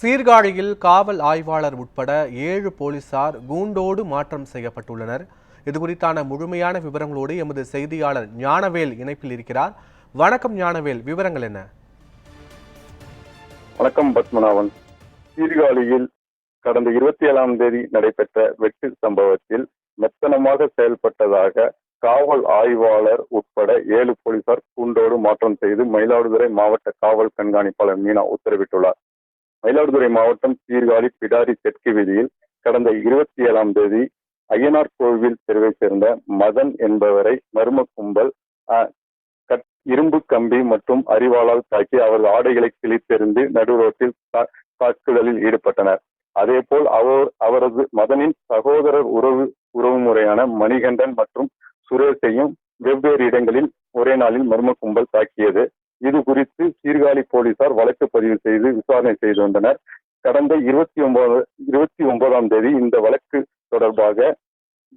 சீர்காழியில் காவல் ஆய்வாளர் உட்பட ஏழு போலீசார் கூண்டோடு மாற்றம் செய்யப்பட்டுள்ளனர். இது குறித்தான முழுமையான விவரங்களோடு எமது செய்தியாளர் ஞானவேல் இணைப்பில் இருக்கிறார். வணக்கம் ஞானவேல் விவரங்கள் என்ன? வணக்கம் பத்மநாபன். சீர்காழியில் கடந்த இருபத்தி ஏழாம் தேதி நடைபெற்ற வெட்டு சம்பவத்தில் மெத்தனமாக செயல்பட்டதாக காவல் ஆய்வாளர் உட்பட ஏழு போலீசார் கூண்டோடு மாற்றம் செய்து மயிலாடுதுறை மாவட்ட காவல் கண்காணிப்பாளர் மீனா உத்தரவிட்டுள்ளார். மயிலாடுதுறை மாவட்டம் சீர்காழி பிடாரி தெற்கு வீதியில் கடந்த இருபத்தி ஏழாம் தேதி ஐயனார் கோவில் தெருவை சேர்ந்த மதன் என்பவரை மர்ம கும்பல் கட்- இரும்பு கம்பி மற்றும் அரிவாளால் தாக்கி அவரது ஆடைகளை கிழித்தெறிந்து நடுரோட்டில் தாக்குதலில் ஈடுபட்டனர். அதேபோல் அவர் அவரது மதனின் சகோதரர் உறவு உறவுமுறையான மணிகண்டன் மற்றும் சுரேஷையும் வெவ்வேறு இடங்களில் ஒரே நாளில் மர்ம கும்பல் தாக்கியது. இது குறித்து சீர்காழி போலீசார் வழக்கு பதிவு செய்து விசாரணை செய்து வந்தனர். கடந்த இருபத்தி ஒன்பது இருபத்தி ஒன்பதாம் தேதி இந்த வழக்கு தொடர்பாக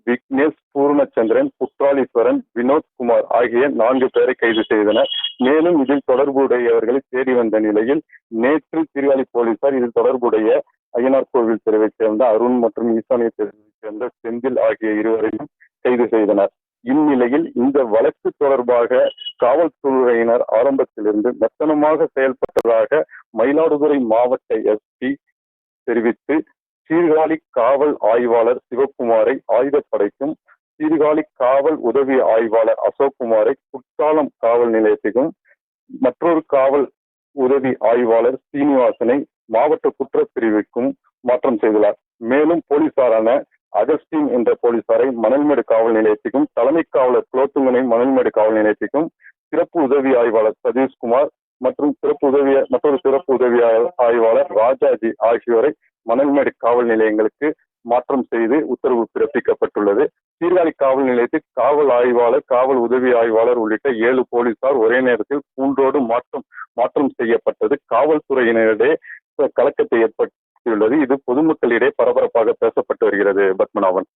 விக்னேஷ் பூர்ணச்சந்திரன் குற்றாலீஸ்வரன் வினோத் குமார் ஆகிய நான்கு பேரை கைது செய்தனர். மேலும் இதில் தொடர்புடையவர்களை தேடி வந்த நிலையில் நேற்று சீர்காழி போலீசார் இதில் தொடர்புடைய ஐயனார் கோவில் தெருவைச் சேர்ந்த அருண் மற்றும் ஈசானிய தெருவைச் சேர்ந்த செந்தில் ஆகிய இருவரையும் கைது செய்தனர். இந்நிலையில் இந்த வழக்கு தொடர்பாக காவல்துறையினர் ஆரம்பத்திலிருந்து மெத்தனமாக செயல்பட்டதாக மயிலாடுதுறை மாவட்ட எஸ்பி தெரிவித்து சீர்காழி காவல் ஆய்வாளர் சிவக்குமாரை ஆயுதப்படைக்கும் சீர்காழி காவல் உதவி ஆய்வாளர் அசோக்குமாரை குற்றாலம் காவல் நிலையத்திற்கும் மற்றொரு காவல் உதவி ஆய்வாளர் சீனிவாசனை மாவட்ட குற்றப்பிரிவுக்கும் மாற்றம் செய்துள்ளார். மேலும் போலீசாரான அகஸ்டின் என்ற போலீசாரை மணல்மேடு காவல் நிலையத்திற்கும் தலைமை காவலர் குலோத்துங்கனை மணல்மேடு காவல் நிலையத்திற்கும் சிறப்பு உதவி ஆய்வாளர் சதீஷ்குமார் மற்றும் சிறப்பு உதவி மற்றொரு சிறப்பு உதவி ஆய்வாளர் ராஜாஜி ஆகியோரை மணல்மேடு காவல் நிலையங்களுக்கு மாற்றம் செய்து உத்தரவு பிறப்பிக்கப்பட்டுள்ளது. சீர்காழி காவல் நிலையத்தில் காவல் ஆய்வாளர் காவல் உதவி ஆய்வாளர் உள்ளிட்ட ஏழு போலீசார் ஒரே நேரத்தில் கூண்டோடு மாற்றம் மாற்றம் செய்யப்பட்டது. காவல்துறையினரிடையே கலக்கத்தை ஏற்படுத்தியுள்ளது. இது பொதுமக்களிடையே பரபரப்பாக பேசப்பட்டு வருகிறது பத்மநாபன்.